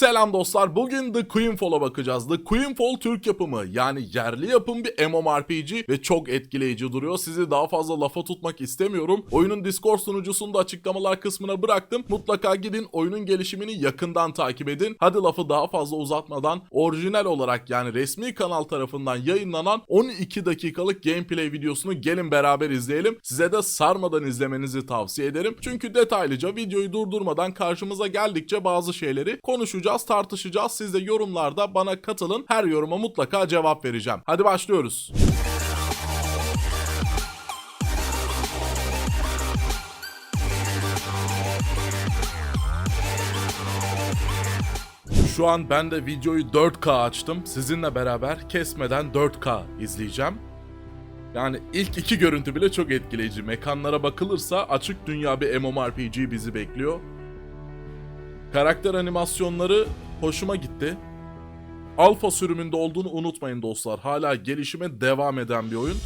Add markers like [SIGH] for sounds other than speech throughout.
Selam dostlar. Bugün The Queenfall'a bakacağız. The Queenfall Türk yapımı yani yerli yapım bir MMORPG ve çok etkileyici duruyor. Sizi daha fazla lafa tutmak istemiyorum. Oyunun Discord sunucusunu da açıklamalar kısmına bıraktım. Mutlaka gidin oyunun gelişimini yakından takip edin. Hadi lafı daha fazla uzatmadan orijinal olarak yani resmi kanal tarafından yayınlanan 12 dakikalık gameplay videosunu gelin beraber izleyelim. Size de sarmadan izlemenizi tavsiye ederim. Çünkü detaylıca videoyu durdurmadan karşımıza geldikçe bazı şeyleri konuşacağız, tartışacağız. Siz de yorumlarda bana katılın. Her yoruma mutlaka cevap vereceğim. Hadi başlıyoruz. Şu an ben de videoyu 4K açtım. Sizinle beraber kesmeden 4K izleyeceğim. Yani ilk iki görüntü bile çok etkileyici. Mekanlara bakılırsa açık dünya bir MMORPG bizi bekliyor. Karakter animasyonları hoşuma gitti. Alfa sürümünde olduğunu unutmayın dostlar. Hala gelişime devam eden bir oyun.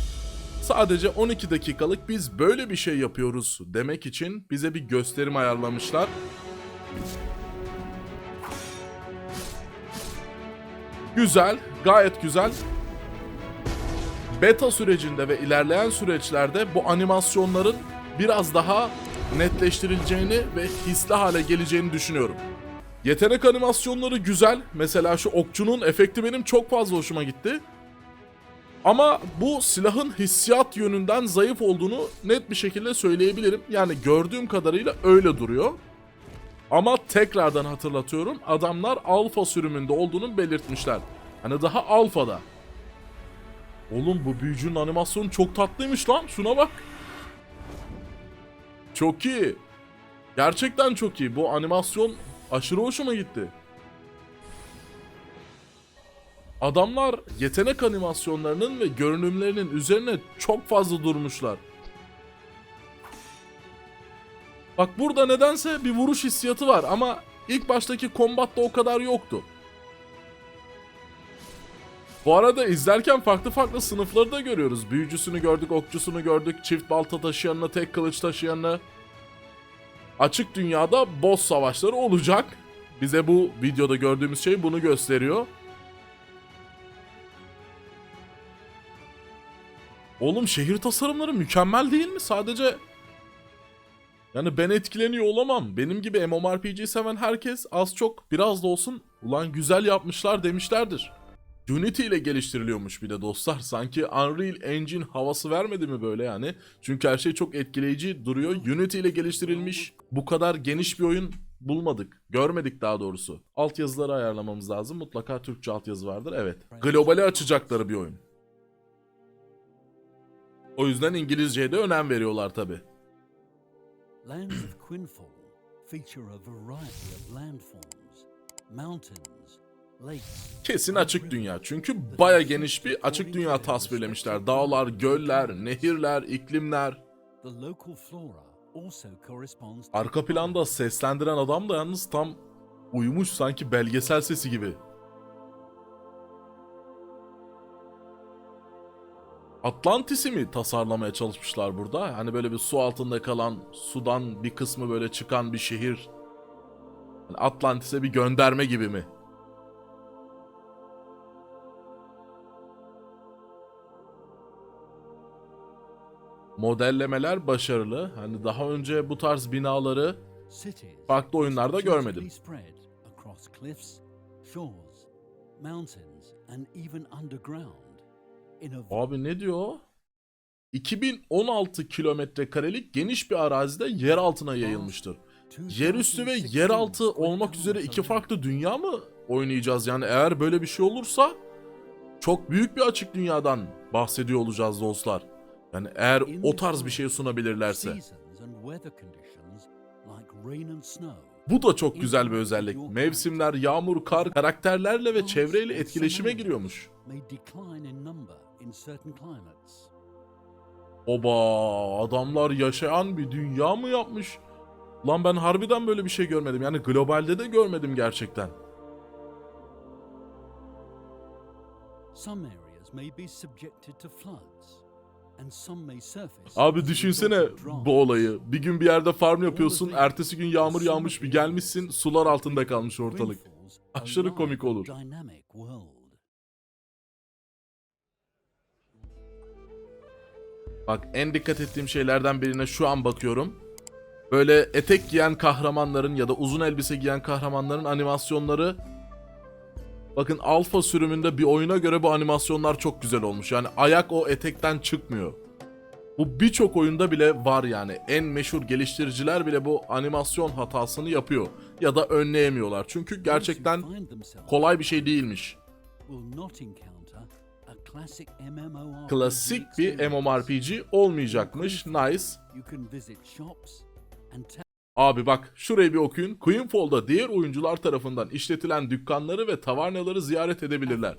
Sadece 12 dakikalık biz böyle bir şey yapıyoruz demek için bize bir gösterim ayarlamışlar. Güzel, gayet güzel. Beta sürecinde ve ilerleyen süreçlerde bu animasyonların biraz daha netleştirileceğini ve hisli hale geleceğini düşünüyorum. Yetenek animasyonları güzel. Mesela şu okçunun efekti benim çok fazla hoşuma gitti. Ama bu silahın hissiyat yönünden zayıf olduğunu net bir şekilde söyleyebilirim. Yani gördüğüm kadarıyla öyle duruyor. Ama tekrardan hatırlatıyorum adamlar alfa sürümünde olduğunu belirtmişler. Hani daha alfada. Oğlum bu büyücünün animasyonu çok tatlıymış lan. Şuna bak. Çok iyi. Gerçekten çok iyi. Bu animasyon aşırı hoşuma gitti. Adamlar yetenek animasyonlarının ve görünümlerinin üzerine çok fazla durmuşlar. Bak burada nedense bir vuruş hissiyatı var ama ilk baştaki kombatta o kadar yoktu. Bu arada izlerken farklı farklı sınıfları da görüyoruz. Büyücüsünü gördük, okçusunu gördük, çift balta taşıyanını, tek kılıç taşıyanını. Açık dünyada boss savaşları olacak. Bize bu videoda gördüğümüz şey bunu gösteriyor. Oğlum şehir tasarımları mükemmel değil mi? Sadece yani ben etkileniyor olamam. Benim gibi MMORPG seven herkes az çok biraz da olsun ulan güzel yapmışlar demişlerdir. Unity ile geliştiriliyormuş bir de dostlar. Sanki Unreal Engine havası vermedi mi böyle yani? Çünkü her şey çok etkileyici duruyor. Unity ile geliştirilmiş bu kadar geniş bir oyun bulmadık. Görmedik daha doğrusu. Altyazıları ayarlamamız lazım. Mutlaka Türkçe altyazı vardır. Evet. Globali açacakları bir oyun. O yüzden İngilizceye de önem veriyorlar tabi. Lands of Quinfall feature a variety of landforms, mountains. Kesin açık dünya. Çünkü baya geniş bir açık dünya tasvirlemişler. Dağlar, göller, nehirler, iklimler. Arka planda seslendiren adam da yalnız tam uyumuş sanki belgesel sesi gibi. Atlantis'i mi tasarlamaya çalışmışlar burada? Hani böyle bir su altında kalan, sudan bir kısmı böyle çıkan bir şehir. Yani Atlantis'e bir gönderme gibi mi? Modellemeler başarılı. Hani daha önce bu tarz binaları farklı oyunlarda görmedim. Abi ne diyor? 2016 kilometre karelik geniş bir arazide yer altına yayılmıştır. Yerüstü ve yeraltı olmak üzere iki farklı dünya mı oynayacağız? Yani eğer böyle bir şey olursa çok büyük bir açık dünyadan bahsediyor olacağız dostlar. Yani eğer o tarz bir şey sunabilirlerse. Bu da çok güzel bir özellik. Mevsimler, yağmur, kar karakterlerle ve çevreyle etkileşime giriyormuş. Oba adamlar yaşayan bir dünya mı yapmış? Lan ben harbiden böyle bir şey görmedim. Yani globalde de görmedim gerçekten. Some areas may be subjected to floods, Abi düşünsene bu olayı. Bir gün bir yerde farm yapıyorsun. Ertesi gün yağmur yağmış bir gelmişsin. Sular altında kalmış ortalık. Aşırı komik olur. Bak en dikkat ettiğim şeylerden birine şu an bakıyorum. Böyle etek giyen kahramanların ya da uzun elbise giyen kahramanların animasyonları Bakın alfa sürümünde bir oyuna göre bu animasyonlar çok güzel olmuş. Yani ayak o etekten çıkmıyor. Bu birçok oyunda bile var yani. En meşhur geliştiriciler bile bu animasyon hatasını yapıyor. Ya da önleyemiyorlar. Çünkü gerçekten kolay bir şey değilmiş. Klasik bir. MMORPG olmayacakmış. Nice. Abi bak şurayı bir okuyun. Queenfall'da diğer oyuncular tarafından işletilen dükkanları ve tavernaları ziyaret edebilirler.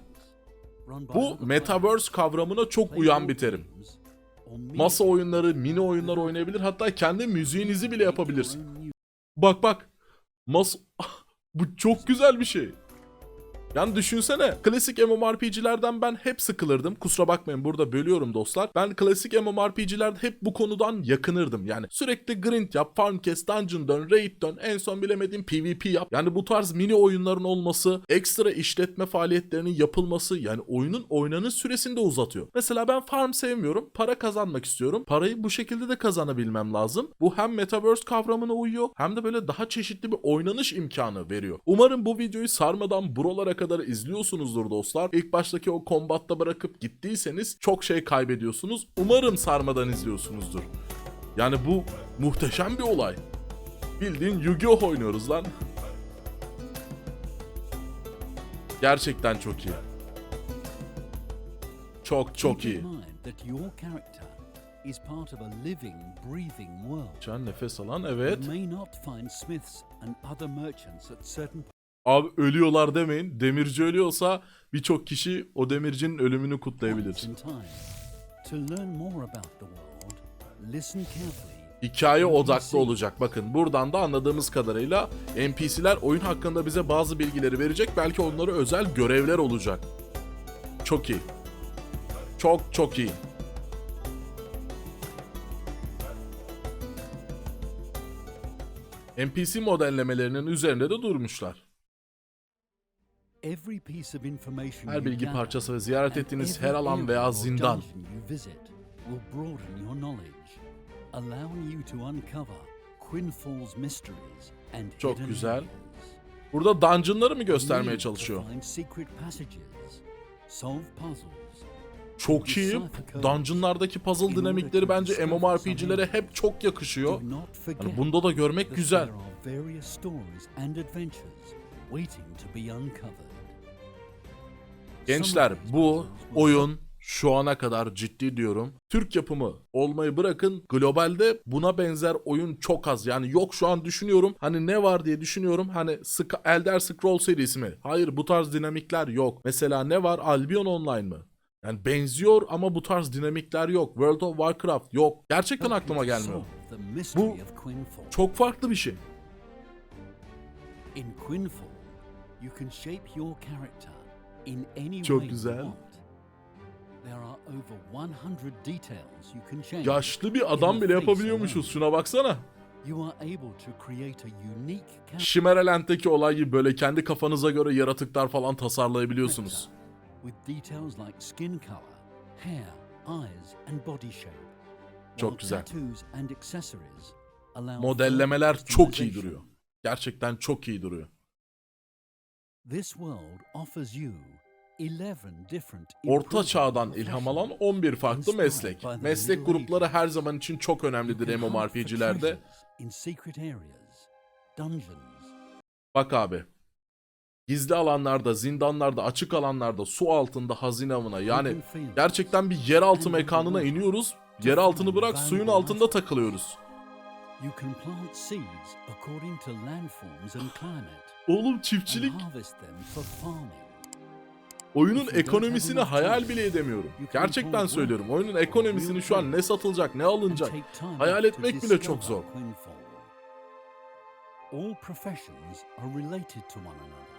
Bu Metaverse kavramına çok uyan bir terim. Masa oyunları, mini oyunlar oynayabilir hatta kendi müziğinizi bile yapabilirsin. Bak bak. Mas [LAUGHS] Bu çok güzel bir şey. Yani düşünsene klasik MMORPG'lerden ben hep sıkılırdım. Kusura bakmayın burada bölüyorum dostlar. Ben klasik MMORPG'lerde hep bu konudan yakınırdım. Yani sürekli grind yap, farm kes, dungeon dön, raid dön, en son bilemediğim PvP yap. Yani bu tarz mini oyunların olması, ekstra işletme faaliyetlerinin yapılması yani oyunun oynanış süresini de uzatıyor. Mesela ben farm sevmiyorum, para kazanmak istiyorum. Parayı bu şekilde de kazanabilmem lazım. Bu hem Metaverse kavramına uyuyor hem de böyle daha çeşitli bir oynanış imkanı veriyor. Umarım bu videoyu sarmadan buralara kadar izliyorsunuzdur dostlar. İlk baştaki o kombatta bırakıp gittiyseniz çok şey kaybediyorsunuz. Umarım sarmadan izliyorsunuzdur. Yani bu muhteşem bir olay. Bildiğin Yu-Gi-Oh oynuyoruz lan. Gerçekten çok iyi. Çok çok iyi. is part of a living, breathing world. Can nefes alan evet. You may not find smiths and other merchants at certain Abi ölüyorlar demeyin. Demirci ölüyorsa birçok kişi o demircinin ölümünü kutlayabilir. Hikaye odaklı olacak. Bakın buradan da anladığımız kadarıyla NPC'ler oyun hakkında bize bazı bilgileri verecek. Belki onlara özel görevler olacak. Çok iyi. Çok çok iyi. NPC modellemelerinin üzerinde de durmuşlar. Her bilgi parçası ve ziyaret ettiğiniz her alan veya zindan dungeon you visit will broaden your knowledge, allowing you to uncover Quinfall's mysteries and Çok güzel. Burada dungeonları mı göstermeye çalışıyor? Çok iyi. Dungeonlardaki puzzle dinamikleri bence MMORPG'lere hep çok yakışıyor. Yani bunda da görmek güzel. Gençler bu oyun şu ana kadar ciddi diyorum. Türk yapımı olmayı bırakın globalde buna benzer oyun çok az. Yani yok şu an düşünüyorum hani ne var diye düşünüyorum. Hani Elder Scroll serisi mi? Hayır bu tarz dinamikler yok. Mesela ne var Albion Online mı? Yani benziyor ama bu tarz dinamikler yok. World of Warcraft yok. Gerçekten aklıma gelmiyor. Bu. Çok farklı bir şey. In Quinfall, you can shape your character in any Çok way güzel. you want. There are over 100 details you can change. Yaşlı bir adam bile yapabiliyormuşuz. Şuna baksana. You are able to create a unique character Şimereland'deki olay gibi böyle kendi kafanıza göre yaratıklar falan tasarlayabiliyorsunuz. with details like skin color, hair, eyes, and body shape. Çok güzel. Modellemeler çok iyi duruyor. Gerçekten çok iyi duruyor. This world offers you 11 different Orta çağdan ilham alan 11 farklı meslek. Meslek grupları her zaman için çok önemlidir MMORPG'lerde. Bak abi. Gizli alanlarda, zindanlarda, açık alanlarda, su altında hazine avına yani gerçekten bir yeraltı mekanına iniyoruz. Yer altını bırak suyun altında takılıyoruz. You can plant seeds according to landforms and climate Oğlum and çiftçilik harvest them for farming. oyunun ekonomisini hayal bile edemiyorum. Gerçekten söylüyorum. Oyunun ekonomisini şu an ne satılacak, ne alınacak. Hayal etmek bile çok zor. Quinfall. All professions are related to one another.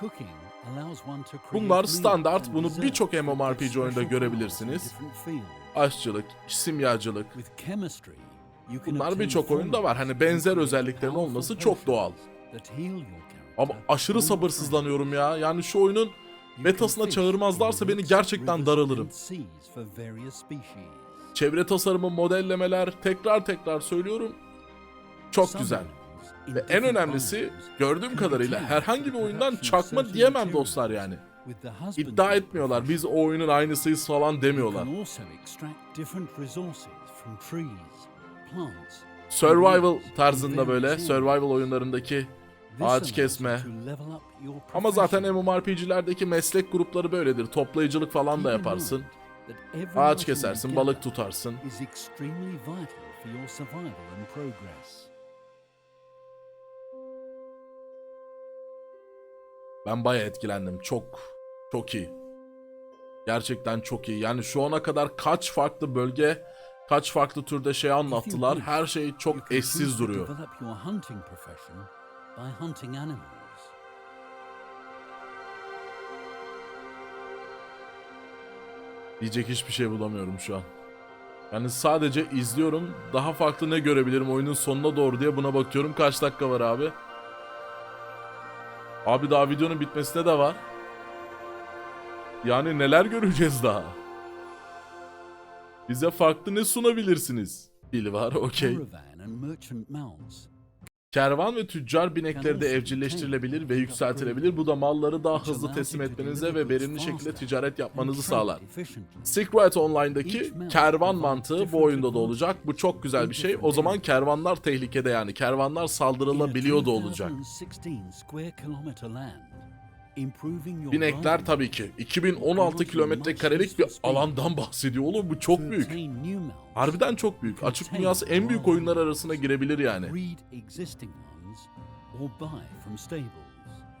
Cooking allows one to create Bunlar standart, and bunu birçok MMORPG oyunda görebilirsiniz. Aşçılık, simyacılık. Bunlar birçok oyunda var. Hani benzer özelliklerin olması çok doğal. Ama aşırı sabırsızlanıyorum ya. Yani şu oyunun betasına çağırmazlarsa beni gerçekten daralırım. Çevre tasarımı, modellemeler tekrar tekrar söylüyorum. Çok güzel. Ve en önemlisi gördüğüm kadarıyla herhangi bir oyundan çakma diyemem dostlar yani. İddia etmiyorlar. Biz o oyunun aynısıyız falan demiyorlar. Survival tarzında böyle survival oyunlarındaki ağaç kesme. Ama zaten MMORPG'lerdeki meslek grupları böyledir. Toplayıcılık falan da yaparsın. Ağaç kesersin, balık tutarsın. Ben bayağı etkilendim. Çok çok iyi. Gerçekten çok iyi. Yani şu ana kadar kaç farklı bölge, kaç farklı türde şey anlattılar. Her şey çok eşsiz duruyor. Diyecek hiçbir şey bulamıyorum şu an. Yani sadece izliyorum. Daha farklı ne görebilirim oyunun sonuna doğru diye buna bakıyorum. Kaç dakika var abi? Abi daha videonun bitmesine de var. Yani neler göreceğiz daha? Bize farklı ne sunabilirsiniz? Dil var, okey. Kervan ve tüccar binekleri de evcilleştirilebilir ve yükseltilebilir. Bu da malları daha hızlı teslim etmenize ve verimli şekilde ticaret yapmanızı sağlar. Secret Online'daki kervan mantığı bu oyunda da olacak. Bu çok güzel bir şey. O zaman kervanlar tehlikede yani. Kervanlar saldırılabiliyor da olacak. Binekler tabii ki. 2016 kilometre karelik bir alandan bahsediyor oğlum. Bu çok büyük. Harbiden çok büyük. Açık dünyası en büyük oyunlar arasına girebilir yani.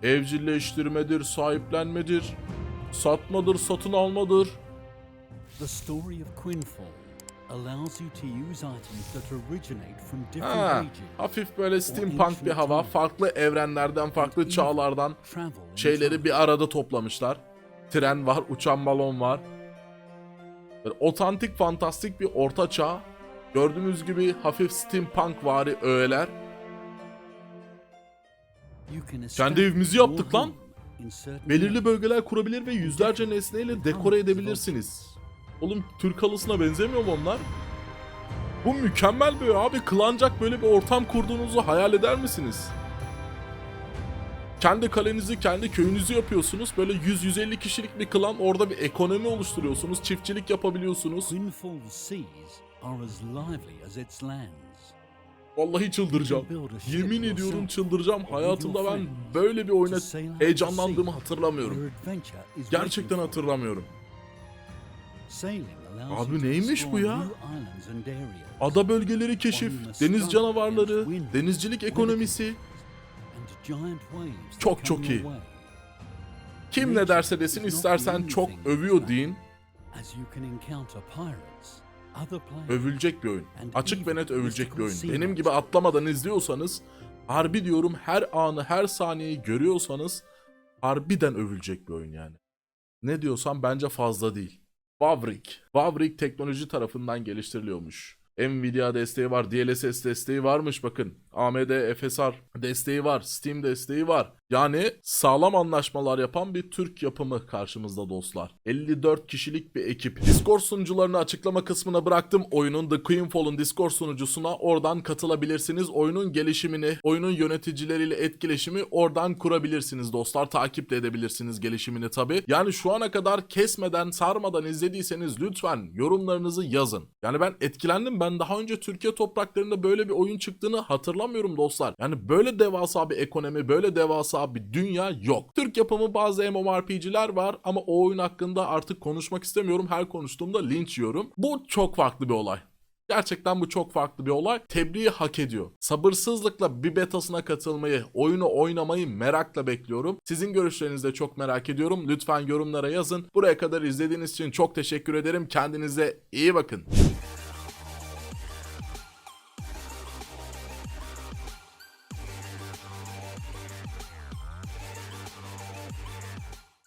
Evcilleştirmedir, sahiplenmedir, satmadır, satın almadır. The story of Quinfall allows you to use items that originate from different Ha, hafif böyle steampunk bir hava. Farklı evrenlerden, farklı çağlardan şeyleri bir arada toplamışlar. Tren var, uçan balon var. Böyle otantik, fantastik bir orta çağ. Gördüğünüz gibi hafif steampunk vari öğeler. Kendi evimizi yaptık lan. Belirli bölgeler kurabilir ve yüzlerce nesneyle dekore edebilirsiniz. Oğlum Türk halısına benzemiyor mu onlar? Bu mükemmel bir abi. Kılancak böyle bir ortam kurduğunuzu hayal eder misiniz? Kendi kalenizi, kendi köyünüzü yapıyorsunuz. Böyle 100-150 kişilik bir klan orada bir ekonomi oluşturuyorsunuz. Çiftçilik yapabiliyorsunuz. Vallahi çıldıracağım. Yemin ediyorum çıldıracağım. Hayatımda ben böyle bir oyuna heyecanlandığımı hatırlamıyorum. Gerçekten hatırlamıyorum. Abi neymiş bu ya? Ada bölgeleri keşif, deniz canavarları, denizcilik ekonomisi. Çok çok iyi. Kim ne derse desin istersen çok övüyor deyin. Övülecek bir oyun. Açık ve net övülecek bir oyun. Benim gibi atlamadan izliyorsanız, harbi diyorum her anı her saniyeyi görüyorsanız harbiden övülecek bir oyun yani. Ne diyorsam bence fazla değil. Wavrik. Wavrik teknoloji tarafından geliştiriliyormuş. Nvidia desteği var, DLSS desteği varmış bakın. AMD FSR desteği var, Steam desteği var. Yani sağlam anlaşmalar yapan bir Türk yapımı karşımızda dostlar. 54 kişilik bir ekip. Discord sunucularını açıklama kısmına bıraktım. Oyunun The Queenfall'un Discord sunucusuna oradan katılabilirsiniz. Oyunun gelişimini, oyunun yöneticileriyle etkileşimi oradan kurabilirsiniz dostlar. Takip de edebilirsiniz gelişimini tabi. Yani şu ana kadar kesmeden, sarmadan izlediyseniz lütfen yorumlarınızı yazın. Yani ben etkilendim. Ben daha önce Türkiye topraklarında böyle bir oyun çıktığını hatırlamıyorum dostlar. Yani böyle devasa bir ekonomi, böyle devasa bir dünya yok. Türk yapımı bazı MMORPG'ler var ama o oyun hakkında artık konuşmak istemiyorum. Her konuştuğumda linç yiyorum. Bu çok farklı bir olay. Gerçekten bu çok farklı bir olay. Tebriği hak ediyor. Sabırsızlıkla bir betasına katılmayı, oyunu oynamayı merakla bekliyorum. Sizin görüşlerinizi de çok merak ediyorum. Lütfen yorumlara yazın. Buraya kadar izlediğiniz için çok teşekkür ederim. Kendinize iyi bakın.